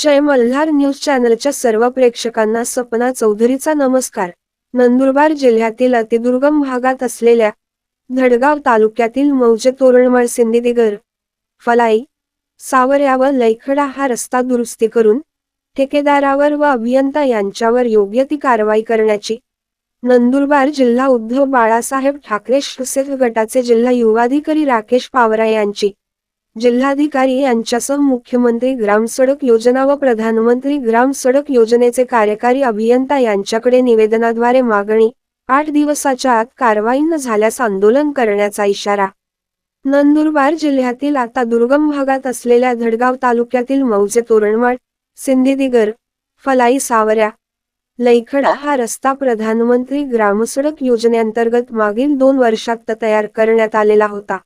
जय Malhar news चॅनलच्या सर्व प्रेक्षकांना सपना चौधरीचा नमस्कार. नंदुरबार जिल्ह्यातील अतिदुर्गम भागात असलेल्या धडगाव तालुक्यातील मौजे तोरणमळ सिंदीदिगर फलाई सावर्या व लैखडा हा रस्ता दुरुस्ती करून ठेकेदारावर व अभियंता यांच्यावर योग्य ती कारवाई करण्याची नंदुरबार जिल्हा उद्धव बाळासाहेब ठाकरे शिवसेना गटाचे जिल्हा युवाधिकारी राकेश पावरा यांची जिल्हाधिकारी यांच्यासह मुख्यमंत्री ग्राम सडक योजना व प्रधानमंत्री ग्राम सडक योजनेचे कार्यकारी अभियंता यांच्याकडे निवेदनाद्वारे मागणी आठ दिवसाच्या आत कारवाई न झाल्यास आंदोलन करण्याचा इशारा. नंदुरबार जिल्ह्यातील आता दुर्गम भागात असलेल्या धडगाव तालुक्यातील मौजे तोरणवाड सिंधीदिगर फलाई सावऱ्या लैखडा हा रस्ता प्रधानमंत्री ग्रामसडक योजनेअंतर्गत मागील दोन वर्षात तयार करण्यात आलेला होता.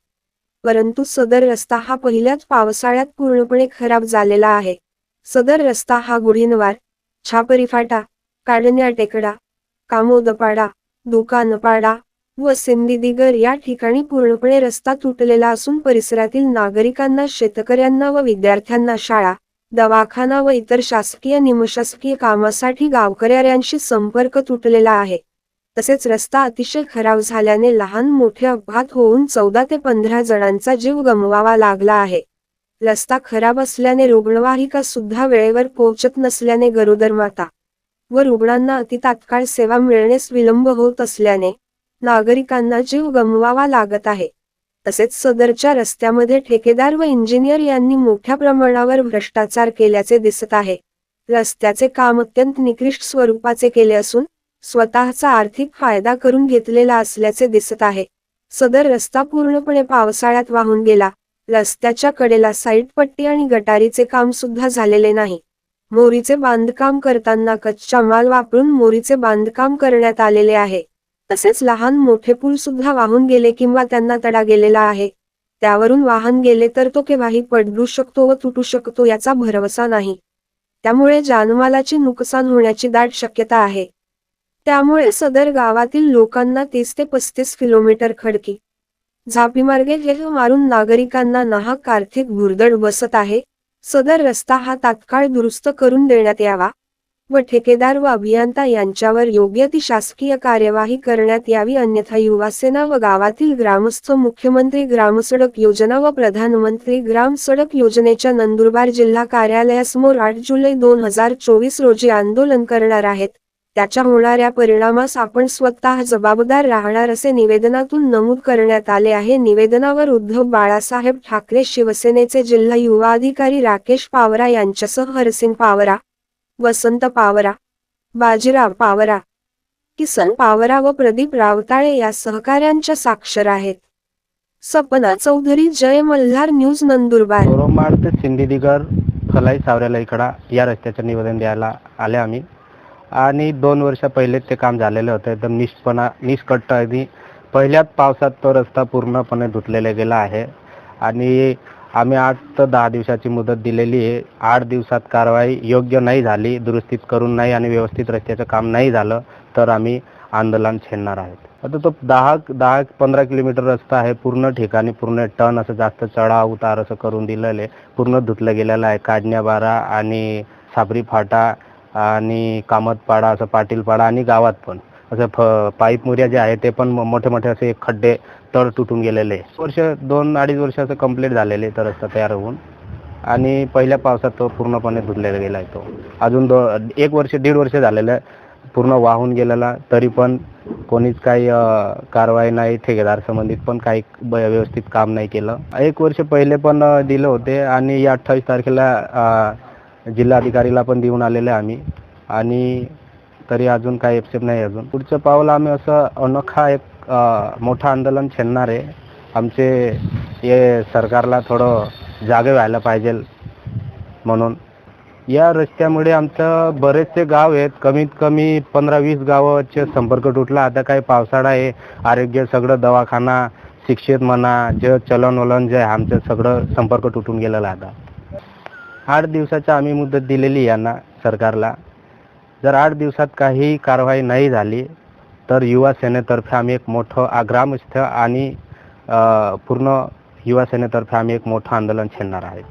परंतु सदर रस्ता हा पहिल्याच पावसाळ्यात पूर्णपणे खराब झालेला आहे. सदर रस्ता हा गुढीनवार छापरी फाटा काढण्या टेकडा कामोदपाडा दुकानपाडा व सिंदीदिगर या ठिकाणी पूर्णपणे रस्ता तुटलेला असून परिसरातील नागरिकांना शेतकऱ्यांना व विद्यार्थ्यांना शाळा दवाखाना व इतर शासकीय निमशासकीय कामासाठी गावकऱ्यांशी संपर्क तुटलेला आहे. तसेच रस्ता अतिशय खराब झाल्याने लहान मोठे अपघात होऊन चौदा ते पंधरा जणांचा जीव गमवावा लागला आहे. रस्ता खराब असल्याने रुग्णवाहिका सुद्धा वेळेवर पोहोचत नसल्याने गरोदर माता व रुग्णांना अतितात्काळ सेवा मिळण्यास विलंब होत असल्याने नागरिकांना जीव गमवावा लागत आहे. तसेच सदरच्या रस्त्यामध्ये ठेकेदार व इंजिनियर यांनी मोठ्या प्रमाणावर भ्रष्टाचार केल्याचे दिसत आहे. रस्त्याचे काम अत्यंत निकृष्ट स्वरूपाचे केले असून स्वतःचा आर्थिक फायदा करून घेतलेला असल्याचे दिसत आहे. सदर रस्ता पूर्णपणे पावसाळ्यात वाहून गेला. रस्त्याच्या कडेला साईड पट्टी आणि गटारीचे काम सुद्धा झालेले नाही. मोरीचे बांधकाम करताना कच्चा माल वापरून मोरीचे बांधकाम करण्यात आलेले आहे. तसेच लहान मोठे पूल सुद्धा वाहून गेले किंवा त्यांना तडा गेलेला आहे. त्यावरून वाहन गेले तर तो केव्हाही पडू शकतो व तुटू शकतो याचा भरवसा नाही. त्यामुळे जानमालाचे नुकसान होण्याची दाट शक्यता आहे. त्यामुळे सदर गावातील लोकांना तीस ते पस्तीस किलोमीटर खडकी. झापीमार्गे गेल मारून नागरिकांना नाहक आर्थिक भुरदड बसत आहे. सदर रस्ता हा तात्काळ दुरुस्त करून देण्यात यावा व ठेकेदार व अभियंता यांच्यावर योग्य ती शासकीय कार्यवाही करण्यात यावी अन्यथा युवासेना व गावातील ग्रामस्थ मुख्यमंत्री ग्रामसडक योजना व प्रधानमंत्री ग्राम सडक योजनेच्या नंदुरबार जिल्हा कार्यालयासमोर आठ जुलै दोन हजार चोवीस रोजी आंदोलन करणार आहेत. त्याच्या होणाऱ्या परिणामास आपण स्वतः जबाबदार राहणार असे निवेदनातून नमूद करण्यात आले आहे. निवेदनावर उद्धव बाळासाहेब ठाकरे शिवसेनेचे जिल्हा युवा अधिकारी राकेश पावरा यांच्यासह हरसिंग पावरा वसंत पावरा बाजीराव पावरा किसन पावरा व प्रदीप रावताळे या सहकाऱ्यांच्या साक्षर आहेत. सपना चौधरी जय मल्हार न्यूज नंदुरबार. ते सिंधीदिगर खलाई सावऱ्याला इकडा या रस्त्याचं निवेदन द्यायला आले आम्ही. आणि दोन वर्ष पहिले ते काम झालेलं होतं. एकदम निष्पणा निष्कट्ट आणि पहिल्याच पावसात तो रस्ता पूर्णपणे धुतलेला गेला आहे. आणि आम्ही आठ तर दहा दिवसाची मुदत दिलेली आहे. आठ दिवसात कारवाई योग्य नाही झाली दुरुस्तीत करून नाही आणि व्यवस्थित रस्त्याचं काम नाही झालं तर आम्ही आंदोलन छेडणार आहोत. आता तो दहा दहा पंधरा किलोमीटर रस्ता आहे पूर्ण ठिकाणी पूर्ण टन असं जास्त चढाव उतार असं करून दिलेलं आहे. पूर्ण धुतलं गेलेलं आहे. काढण्याबारा आणि साबरी फाटा आणि कामतपाडा असं पाटीलपाडा आणि गावात पण. असं फ पाईप मुर्या जे आहे ते पण मोठे मोठे असे खड्डे तळ तुटून गेलेले. वर्ष दोन अडीच वर्ष असं कंप्लीट झालेले तर रस्ता तयार होऊन. आणि पहिल्या पावसात तो पूर्णपणे धुतलेला गेला आहे तो. अजून दो एक वर्ष दीड वर्ष झालेलं आहे. पूर्ण वाहून गेलेला तरी पण कोणीच काही कारवाई नाही ठेकेदार संबंधित पण काही व्यवस्थित काम नाही केलं. एक वर्ष पहिले पण दिले होते आणि या अठ्ठावीस तारखेला जिल्हाधिकारीला पण देऊन आलेले आम्ही. आणि तरी अजून काही एक्सेप्ट नाही अजून. पुढचं पाऊल आम्ही असं अनोखा एक मोठं आंदोलन छेडणार आहे. आमचे हे सरकारला थोडं जागे व्हायला पाहिजे म्हणून. या रस्त्यामुळे आमचं बरेचसे गाव आहेत. कमीत कमी पंधरा वीस गावाचे संपर्क तुटला. आता काय पावसाळा आहे. आरोग्य सगळं दवाखाना शिक्षित म्हणा जे चलनवलन जे आहे आमचं सगळं संपर्क तुटून गेलेलं आता. आठ दिवसाची आम्ही मुदत दिलेली यांना सरकारला. जर आठ दिवसात काही कारवाई नाही झाली तर युवा सेनेतर्फे आम्ही एक मोठं आग्रामस्थ आणि पूर्ण युवा सेनेतर्फे आम्ही एक मोठं आंदोलन छेडणार आहे.